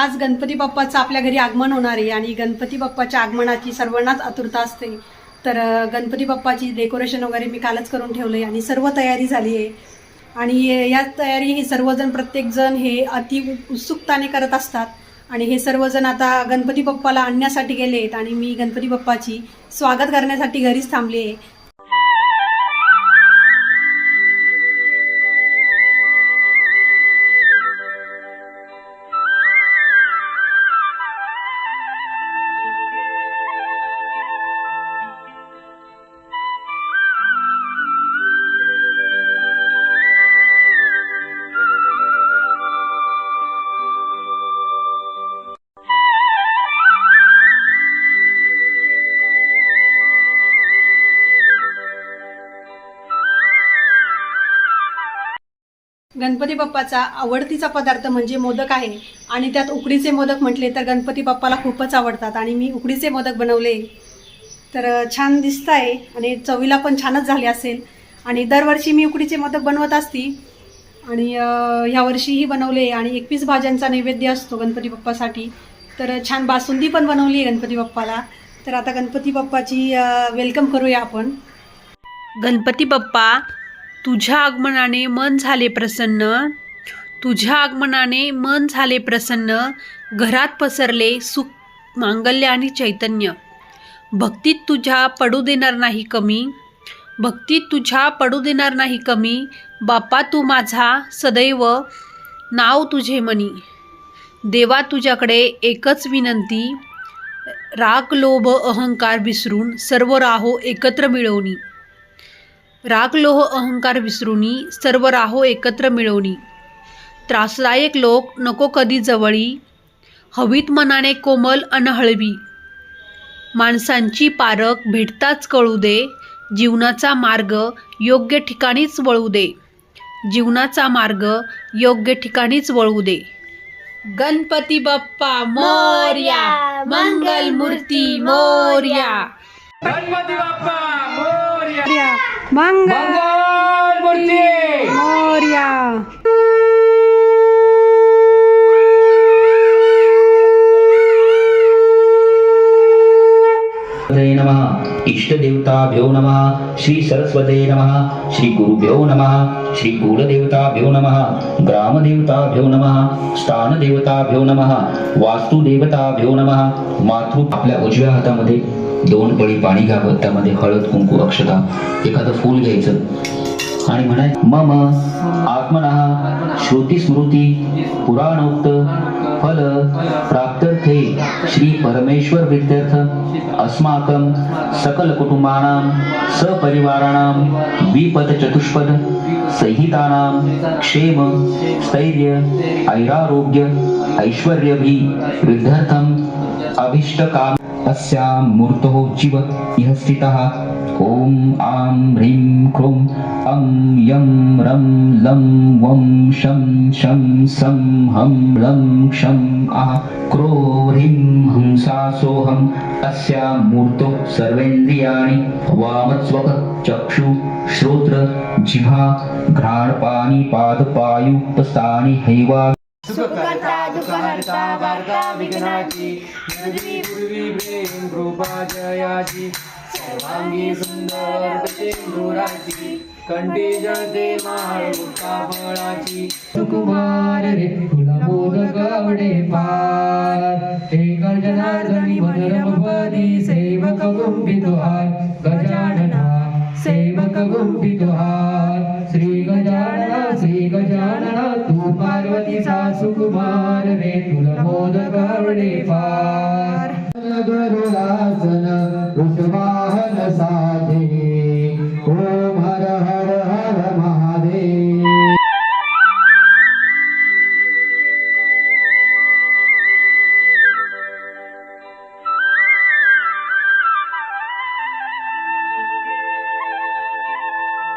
आज गणपती बाप्पाचं आपल्या घरी आगमन होणार आहे आणि गणपती बाप्पाच्या आगमनाची सर्वांनाच आतुरता असते. तर गणपती बाप्पाची डेकोरेशन वगैरे मी कालच करून ठेवलं आहे आणि सर्व तयारी झाली आहे. आणि या तयारी हे सर्वजण प्रत्येकजण हे अति उत्सुकताने करत असतात. आणि हे सर्वजण आता गणपती बाप्पाला आणण्यासाठी गेले आहेत आणि मी गणपती बाप्पाची स्वागत करण्यासाठी घरीच थांबली आहे. गणपती बाप्पाचा आवडतीचा पदार्थ म्हणजे मोदक आहे. आणि त्यात उकडीचे मोदक म्हटले तर गणपती बाप्पाला खूपच आवडतात. आणि मी उकडीचे मोदक बनवले. तर छान दिसत आहे आणि चवीला पण छानच झाले असेल. आणि दरवर्षी मी उकडीचे मोदक बनवत असती. आणि ह्यावर्षीही बनवले आणि एकवीस भाज्यांचा नैवेद्य असतो गणपती बाप्पासाठी. तर छान बासुंदी पण बनवली आहे गणपती बाप्पाला. तर आता गणपती बाप्पाची वेलकम करूया आपण. गणपती बाप्पा तुझ्या आगमनाने मन झाले प्रसन्न. तुझ्या आगमनाने मन झाले प्रसन्न. घरात पसरले सुख मांगल्य आणि चैतन्य. भक्तीत तुझ्या पडू देणार नाही कमी. भक्तीत तुझ्या पडू देणार नाही कमी. बाप्पा तू माझा सदैव नाव तुझे मनी. देवा तुझ्याकडे एकच विनंती. राग लोभ अहंकार विसरून सर्व राहो एकत्र मिळवणी. राग लोह अहंकार विसरुनी सर्व राहो एकत्र मिळवणी त्रासदायक लोक नको कधी जवळी हवीत मनाने कोमल अनहळवी माणसांची पारख भेटताच कळू दे जीवनाचा मार्ग योग्य ठिकाणीच वळू दे. जीवनाचा मार्ग योग्य ठिकाणीच वळू दे. गणपती बाप्पा मोर्या मंगल मूर्ती मोर्या. गणपती बाप्पा मोरया. मंगल मूर्ती. मोर्या. सरस्वते नमः. इष्टदेवताभ्यो नमः. श्री सरस्वते नमः. श्री गुरुभ्यो नमः. श्री कुलदेवताभ्यो नमः. ग्रामदेवताभ्यो नमः. स्थानदेवताभ्यो नमः. वास्तुदेवताभ्यो नमः. मातृ आपल्या उजव्या हातामध्ये दोन पळी पाणी घ्यावं त्यामध्ये हळद कुंकू अक्षता एखादं फूल घ्यायचं. आणि म्हणाय मम आत्मनहा श्रुती स्मृती पुराणोक्त फल प्राप्तर्थे श्री परमेश्वर विद्यार्थ अस्माकं सकल कुटुंबानां सपरिवाराणां विपद चतुष्पद संहितानां क्षेम स्थैर्य ऐरारोग्य ऐश्वर्यभि अभिष्ट काम अस्यां मूर्तोः जीव इह स्थितः ॐ आं ह्रीं क्रों अं यं रं लं वं शं शं सं हं लं क्षं आह क्रो ह्रीं हंसासोऽहम् अस्यां मूर्तो सर्वेन्द्रियाणि वामस्वक चक्षु श्रोत्र घ्राणपाणि पादपायुक्तस्थानि हैवा दुःखहर्ता वार्ता विघ्नाची. नदी पूर्वी प्रेम कृपा जयाची. सर्वांगी सुंदर गजेंद्रुराची कंठी जळते माळ फळाची. सुकुमार रे तुला मोदक आवडे फार. हे गजनार्दनी मनरमपदी सेवक गुंपितो हार गजानना सेवक गुंपितो हार श्री गजानना श्री गजानना. पार्वतीचा सुकुमार रे तुला मोद करणे पार गरुडासन वृषभा